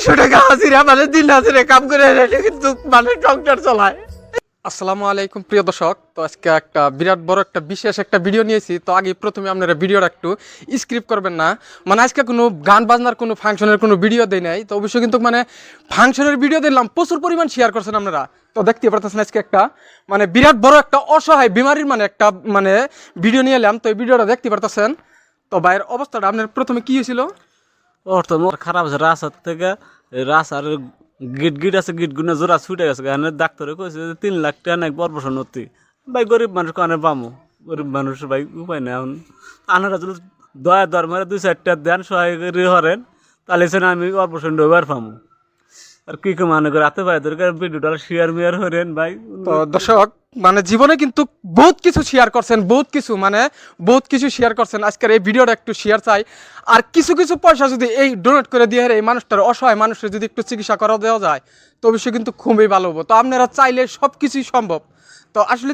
আড়াইশো টাকা হাজিরা মানে দিন হাজিরে, কাম করে কিন্তু মানে সংসার চলায়। আসসালামু আলাইকুম, প্রিয় দর্শক। তো আজকে একটা বিরাট বড় একটা বিশেষ একটা ভিডিও নিয়েছি তো আগে প্রথমে আপনারা ভিডিওটা একটু স্ক্রিপ্ট করবেন না। মানে আজকে কোনো গান বাজনার, কোনো ফাংশনের কোনো ভিডিও দেয় নাই। তো অবশ্যই কিন্তু মানে ফাংশনের ভিডিও দিলাম প্রচুর পরিমাণ শেয়ার করছেন আপনারা। তো দেখতে পারতেছেন আজকে একটা মানে বিরাট বড় একটা অসহায় বিমারির মানে একটা মানে ভিডিও নিয়ে এলাম। তো এই ভিডিওটা দেখতে পারতেছেন। তো ভাইয়ের অবস্থাটা, আপনার প্রথমে কি হয়েছিল? মোর খারাপ আছে রাস্তার থেকে রাস্তার গিট গিট আছে, গিট গুনে জোড়া ছুটে গেছে। এখানে ডাক্তারে কইছে যে তিন লাখ টাকা নাকি অপারেশন হতি ভাই, গরিব মানুষ কানে পামো। গরিব মানুষ, ভাই, উপায় নেই এখন। আনারা যদি দয়া দর মারে দুই চারটা দেন সহায় করে হরেন, তাহলে সে আমি অপারেশন ডোবার পামো। আর কি কি মনে করে, রাতে ভাই দরকার ভিডিওটা শেয়ার মেয়ার হরেন, ভাই। তো দর্শক মানে জীবনে কিন্তু বহুত কিছু শেয়ার করছেন বহুত কিছু মানে বহুত কিছু শেয়ার করছেন। আজকের এই ভিডিওটা একটু শেয়ার চাই। আর কিছু কিছু পয়সা যদি এই ডোনেট করে দিয়ে এই মানুষটার অসহায় মানুষের যদি একটু চিকিৎসা করা দেওয়া যায় তো অবশ্যই কিন্তু খুবই ভালো হব। তো আপনারা চাইলে সব কিছুই সম্ভব। তো আসলে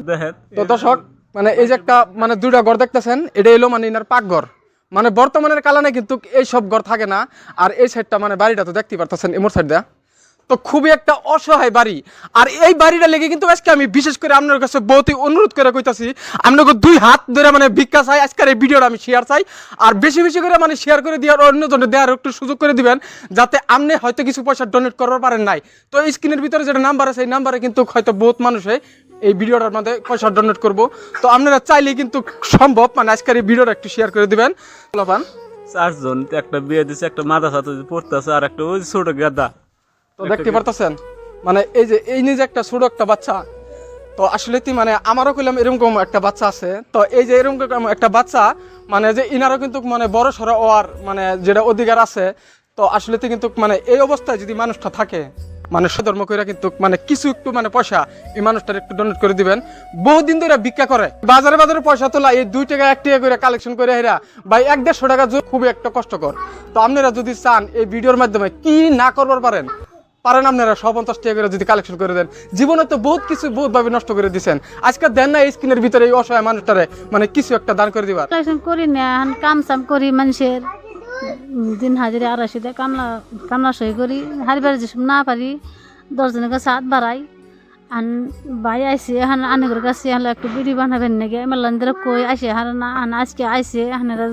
তো দর্শক মানে এই যে একটা মানে দুইটা ঘর দেখতেছেন এটা এলো মানে ইনার পাকঘর। মানে বর্তমানের কারণে কিন্তু এই সব ঘর থাকে না। আর এই সাইডটা মানে বাড়িটা তো দেখতে পারতেছেন এমর সাইড দেয়া। তো খুবই একটা অসহায় বাড়ি। আর এই বাড়িটা লেগে কিন্তু আজকে আমি বিশেষ করে আপনার কাছে বহুতই অনুরোধ করে কইতাছি, আপনাকে দুই হাত ধরে মানে ভিক্ষা চাই, আজকের এই ভিডিওটা আমি শেয়ার চাই। আর বেশি বেশি করে মানে শেয়ার করে দেওয়ার অন্যজনের দেওয়ার একটু সুযোগ করে দিবেন, যাতে আপনি হয়তো কিছু পয়সা ডোনেট করতে পারেন নাই। তো এই স্ক্রিনের ভিতরে যেটা নাম্বার আছে, এই নাম্বারে কিন্তু হয়তো বহুত মানুষে এই ভিডিওটার মধ্যে পয়সা ডোনেট করব। তো আপনারা চাইলে কিন্তু সম্ভব মানে আজকের এই ভিডিওটা একটু শেয়ার করে দিবেন। চারজন, একটা বিয়ে দিছে, একটা মাথা সাথে পড়তেছে, আর একটা ওই ছোট গাদা। তো দেখতে পারতেছেন? মানে এই যে এই নিজে একটা ছোট একটা বাচ্চা। তো আসলে কি মানে আমারও কইলাম এরকম একটা বাচ্চা আছে। তো এই যে এরকম একটা বাচ্চা মানে যে ইনারও কিন্তু মানে বড় সড়ো হওয়ার মানে যেটা অধিকার আছে। তো আসলে তো কিন্তু মানে এই অবস্থায় যদি মানুষটা থাকে মানে সধর্ম করে কিন্তু মানে কিছু একটু মানে পয়সা এই মানুষটার একটু ডোনেট করে দিবেন। বহুদিন ধরে ভিক্ষা করে। বাজারে বাজারে পয়সা তোলা এই দুই টাকা এক টাকা করে কালেকশন করে হেরা বা এক দেড়শো টাকা খুবই একটা কষ্টকর। তো আপনারা যদি চান এই ভিডিওর মাধ্যমে কি না করবার পারেন পারেন আপনারা, সব পঞ্চাশ টাকা করে যদি কালেকশন করে দেন। জীবনে তো বহুত কিছু বহুত ভাবে নষ্ট করে দিচ্ছেন আজকে দেন না, এই স্ক্রিনের ভিতরে এই অসহায় মানুষটারে মানে কিছু একটা দান করে দিবার। কালেকশন করি না, এখন কাম সাম করি মানুষের। দিন হাজিরে আড়াইশো দিয়ে কামলা কামলা সই করি, হারিবার যেসব না পারি, দশজনের কাছে হাত বাড়াই। আন ভাই আইসে, এখন আনেগর কাছে হলে একটু বিড়ি বানাবেন নাকি, মেলান্দের কই আইসে হার না আজকে আইসে হানেরা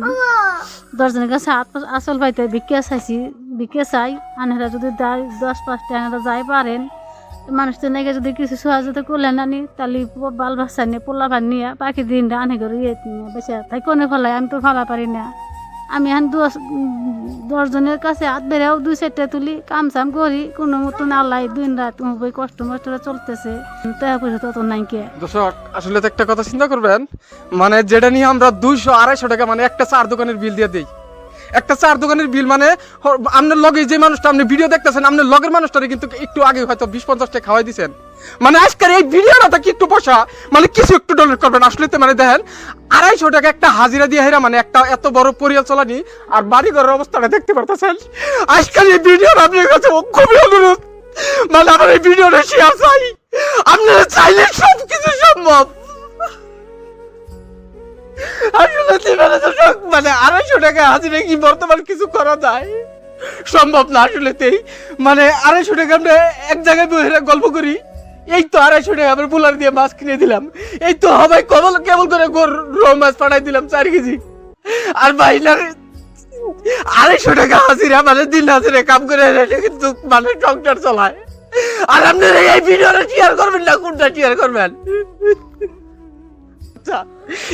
দশজনের কাছে হাত আসল পাইতে বিকে চাইছি। বিকে চাই আনেরা যদি দেয়, দশ পাঁচটা আনেরা যাই পারেন। মানুষ তো নাকি যদি কিছু সহযোগিতা করলেন আনি তাহলে বাল বাচ্চা নিয়ে, পোলা ভান নিয়ে, বাকি দিন আনে করে ইয়ে নিয়ে বেঁচে তাই কোনে ফেলাই আমি তো ফেলা পারি না। আমি এখন দশ দশজনের কাছে হাত বেড়েও দুই চারটা তুলি, কাম সাম করি, কোনো মতন আল্লাহ দিন রাত বই কষ্ট মষ্ট চলতেছে। টাকা পয়সা তত নাই কে। দর্শক, আসলে তো একটা কথা চিন্তা করবেন মানে যেটা নিয়ে আমরা দুইশো আড়াইশো টাকা মানে একটা চার দোকানের বিল দিয়ে দিই। একটা চার দোকানের বিল মানে আপনার লগে যে মানুষটা আপনি ভিডিও দেখতেছেন আপনার লগের মানুষটারে কিন্তু একটু আগে হয়তো বিশ পঞ্চাশ টাকা খাওয়াই দিচ্ছেন মানে আজকের এই ভিডিওটা কি একটু পয়সা মানে কিছু একটু ডোনেট করবেন। আসলে তো মানে দেখেন, আড়াইশো টাকা একটা হাজিরা দিয়ে হেরা মানে একটা এত বড় পরিয়াল চলানি আর বাড়ি ঘরের অবস্থাটা দেখতে পারতেছেন। আজকাল এই ভিডিওটা আপনার কাছে খুবই অনুরোধ। মানে আমার এই ভিডিওটা শেয়ার চাই। আপনারা চাইলে সব মানে আড়াইশো টাকা হাজিরে কি বর্তমান কিছু করা যায়। সম্ভব না আসলেতেই মানে আড়াইশো টাকা আমরা এক জায়গায় বসে গল্প করি। এই তো আড়াইশো টাকা আমরা পোলার দিয়ে মাছ কিনে দিলাম। এই তো হবাই কবল, কেবল করে রো মাছ পাঠাই দিলাম চার কেজি। আর ভাই না আড়াইশো টাকা হাজিরা মানে দিন হাজিরে কাম করে কিন্তু মানে সংসার চলায়। আর আপনারা এই ভিডিওটা শেয়ার করবেন না, কোনটা শেয়ার করবেন? আচ্ছা,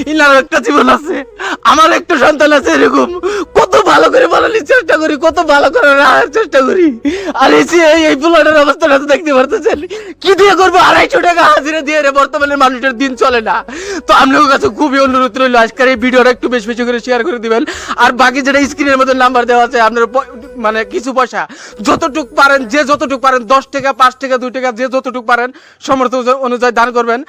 ইনার একটা জীবন আছে আমার একটা সন্তান আছে এরকম। কত ভালো করে চেষ্টা করি কত ভালো করে রাখার চেষ্টা করি। আর এই এই- অবস্থাটা তো দেখতে পারতেছেন। কি দিয়ে করব? আড়াইশো টাকা হাজিরা দিয়ে রে বর্তমানে মানুষের দিন চলে না। তো আপনাদের কাছে খুবই অনুরোধ রইল আজকের এই ভিডিওটা একটু বেশি বেশি করে শেয়ার করে দিবেন। আর বাকি যেটা স্ক্রিনের মধ্যে নাম্বার দেওয়া আছে আপনার মানে কিছু পয়সা যতটুক পারেন যে যতটুক পারেন দশ টাকা পাঁচ টাকা দুই টাকা যে যতটুক পারেন সমর্থ অনুযায়ী দান করবেন।